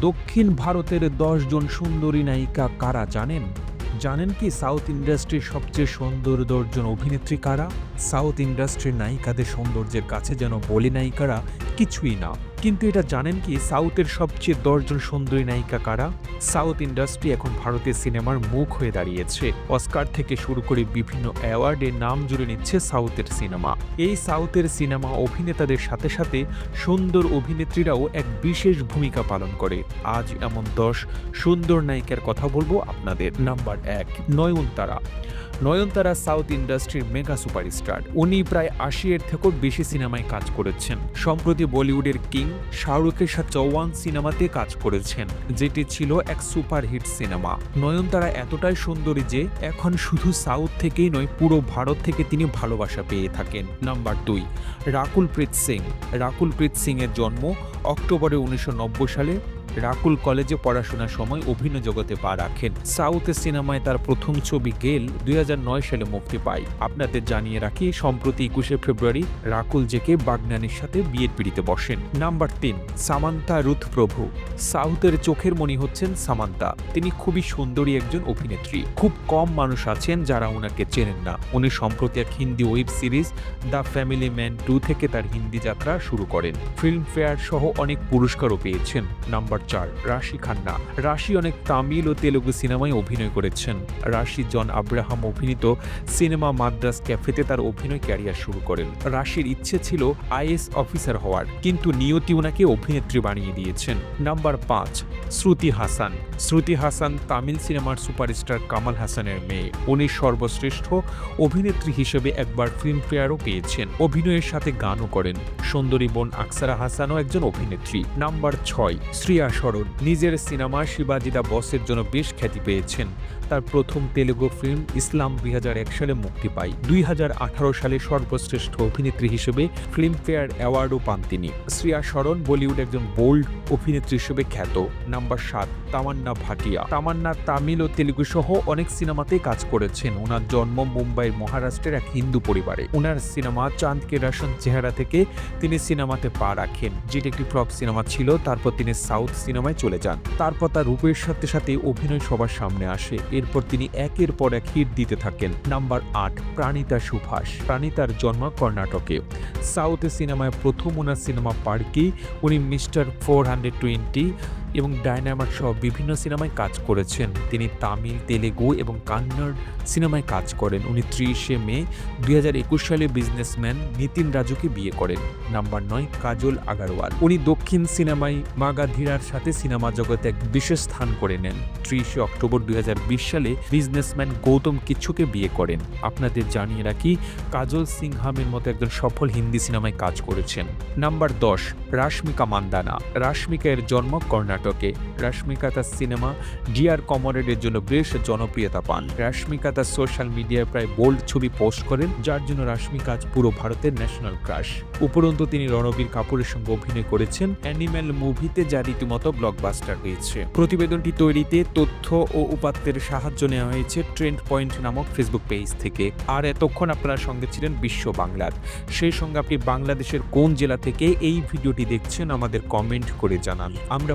দক্ষিণ ভারতের দশজন সুন্দরী নায়িকা কারা জানেন? জানেন কি সাউথ ইন্ডাস্ট্রির সবচেয়ে সুন্দর দশজন অভিনেত্রী কারা? সাউথ ইন্ডাস্ট্রির নায়িকাদের সৌন্দর্যের কাছে যেন বলি নায়িকারা কিছুই না। কিন্তু এটা জানেন কি, সাউথের সবচেয়ে দশজন সুন্দরী নায়িকা কারা? সাউথ ইন্ডাস্ট্রি এখন ভারতের সিনেমার মুখ হয়ে দাঁড়িয়েছে। অস্কার থেকে শুরু করে বিভিন্ন অ্যাওয়ার্ডে নাম জুড়ে নিচ্ছে সাউথের সিনেমা। এই সাউথের সিনেমা অভিনেতাদের সাথে সাথে সুন্দর অভিনেত্রীরাও এক বিশেষ ভূমিকা পালন করে। আজ এমন দশ সুন্দর নায়িকার কথা বলব আপনাদের। নাম্বার এক, নয়নতারা। নয়নতারা সাউথ ইন্ডাস্ট্রির মেগা সুপারস্টার। উনি প্রায় আশি এর থেকেও বেশি সিনেমায় কাজ করেছেন। সম্প্রতি বলিউডের কিং শাহরুখের সাথে জওয়ান সিনেমাতে কাজ করেছেন, যেটি ছিল এক সুপারহিট সিনেমা। নয়নতারা এতটাই সুন্দরী যে এখন শুধু সাউথ থেকেই নয়, পুরো ভারত থেকে তিনি ভালোবাসা পেয়ে থাকেন। নাম্বার দুই, রাকুলপ্রীত সিং। রাকুলপ্রীত সিং এর জন্ম অক্টোবরে উনিশশো নব্বই সালে রাকুল কলেজে পড়াশোনার সময় অভিনয় জগতে পা রাখেন। সাউথের সিনেমায় তার প্রথম ছবি গেল দুই হাজার নয় সালে মুক্তি পায়। আপনাদের জানিয়ে রাখি, সম্প্রতি একুশে ফেব্রুয়ারি রাকুল জেকে বাগনানির সাথে বিয়ের পিড়িতে বসেন। নাম্বার তিন, সামান্তা রুথ প্রভু সাউথের চোখের মনি হচ্ছেন সামান্তা। তিনি খুবই সুন্দরী একজন অভিনেত্রী। খুব কম মানুষ আছেন যারা ওনাকে চেনেন না। উনি সম্প্রতি এক Hindi web series, the family man two থেকে তার হিন্দি যাত্রা শুরু করেন। ফিল্মফেয়ার সহ অনেক পুরস্কারও পেয়েছেন। নাম্বার চার রাশি খান্না। রাশি অনেক তামিল ও তেলুগু সিনেমায় অভিনয় করেছেন। রাশি জন আব্রাহাম অভিনীত সিনেমা মাদ্রাস ক্যাফেতে তার অভিনয় ক্যারিয়ার শুরু করেন। রাশির ইচ্ছে ছিল আইএস অফিসার হওয়ার, কিন্তু নিয়তি ওনাকে অভিনেত্রী বানিয়ে দিয়েছেন। নাম্বার পাঁচ, শ্রুতি হাসান। শ্রুতি হাসান তামিল সিনেমার সুপারস্টার কামাল হাসানের মেয়ে। উনি সর্বশ্রেষ্ঠ অভিনেত্রী হিসেবে একবার ফিল্মফেয়ারও পেয়েছেন। অভিনয়ের সাথে গানও করেন। সুন্দরী বোন আকসারা হাসানও একজন অভিনেত্রী। নাম্বার ছয়, শ্রিয়া সরণ নিজের সিনেমা শিবাজিদা বসের জন্য বেশ খ্যাতি পেয়েছেন। তার প্রথম তেলুগু ফিল্ম ইসলাম দুই সালে মুক্তি পায়। দুই হাজার আঠারো সালে সর্বশ্রেষ্ঠ অভিনেত্রী হিসেবে ফিল্মফেয়ার অ্যাওয়ার্ডও পান তিনি। শ্রিয়া সরণ বলিউড একজন বোল্ড অভিনেত্রী হিসেবে খ্যাত। নাম্বার সাত, তামান্না ভাটিয়া। তামান্না তামিল ও তেলুগু সহ অনেক সিনেমাতেই কাজ করেছেন। ওনার জন্ম মুম্বাইয়ের মহারাষ্ট্রের এক হিন্দু পরিবারে। ওনার সিনেমা চাঁদকে রাশন চেহারা থেকে তিনি সিনেমাতে পা রাখেন। যেটি একটি ফ্লপ সিনেমা ছিল, তারপর তিনি সাউথ সিনেমায় চলে যান। তারপর তার রূপের সাথে সাথে অভিনয় সবার সামনে আসে। এরপর তিনি একের পর এক হিট দিতে থাকেন। নাম্বার আট, প্রাণিতা সুভাষ। প্রাণিতার জন্ম কর্ণাটকে। সাউথ সিনেমায় প্রথম ওনার সিনেমা পার্কি উনি মিস্টার ফোর হান্ড্রেড টোয়েন্টি এবং ডায়নামার সহ বিভিন্ন সিনেমায় কাজ করেছেন। তিনি তামিল, তেলেগু এবং কান্নড় সিনেমায় কাজ করেন। উনি ত্রিশে মে দুই হাজার একুশ সালে বিজনেসম্যান নিতিন রাজুকে বিয়ে করেন। নাম্বার নয়, কাজল আগারওয়াল। উনি দক্ষিণ সিনেমায় মাগাধীরার সাথে সিনেমা জগতে এক বিশেষ স্থান করে নেন। ত্রিশে অক্টোবর দুই হাজার বিশ সালে বিজনেসম্যান গৌতম কিচ্ছুকে বিয়ে করেন। আপনাদের জানিয়ে রাখি, কাজল সিংহামের মতো একজন সফল হিন্দি সিনেমায় কাজ করেছেন। নাম্বার দশ, রাশমিকা মান্দানা। রাশমিকা এর জন্ম কর্ণাটকে। রাশমিকা তার সিনেমা ডিয়ার কমরেডের জন্য বেশ জনপ্রিয়তা পান। রাশ্মিকা তার সোশ্যাল মিডিয়ায় প্রায় বোল্ড ছবি পোস্ট করেন, যার জন্য রাশ্মিকা আজ পুরো ভারতের ন্যাশনাল ক্রাশ। উপরন্তু তিনি রণবীর কাপুরের সঙ্গে অভিনয় করেছেন, অ্যানিম্যাল মুভিতে যা রীতিমতো ব্লকবাস্টার হয়েছে। প্রতিবেদনটি তৈরিতে তথ্য ও উপাত্তের সাহায্য নেওয়া হয়েছে ট্রেন্ড পয়েন্ট নামক ফেসবুক পেজ থেকে। আর এতক্ষণ আপনারা সঙ্গে ছিলেন বিশ্ব বাংলার। সেই সঙ্গে আপনি বাংলাদেশের কোন জেলা থেকে এই ভিডিওটি দেখছেন আমাদের কমেন্ট করে জানান। আমরা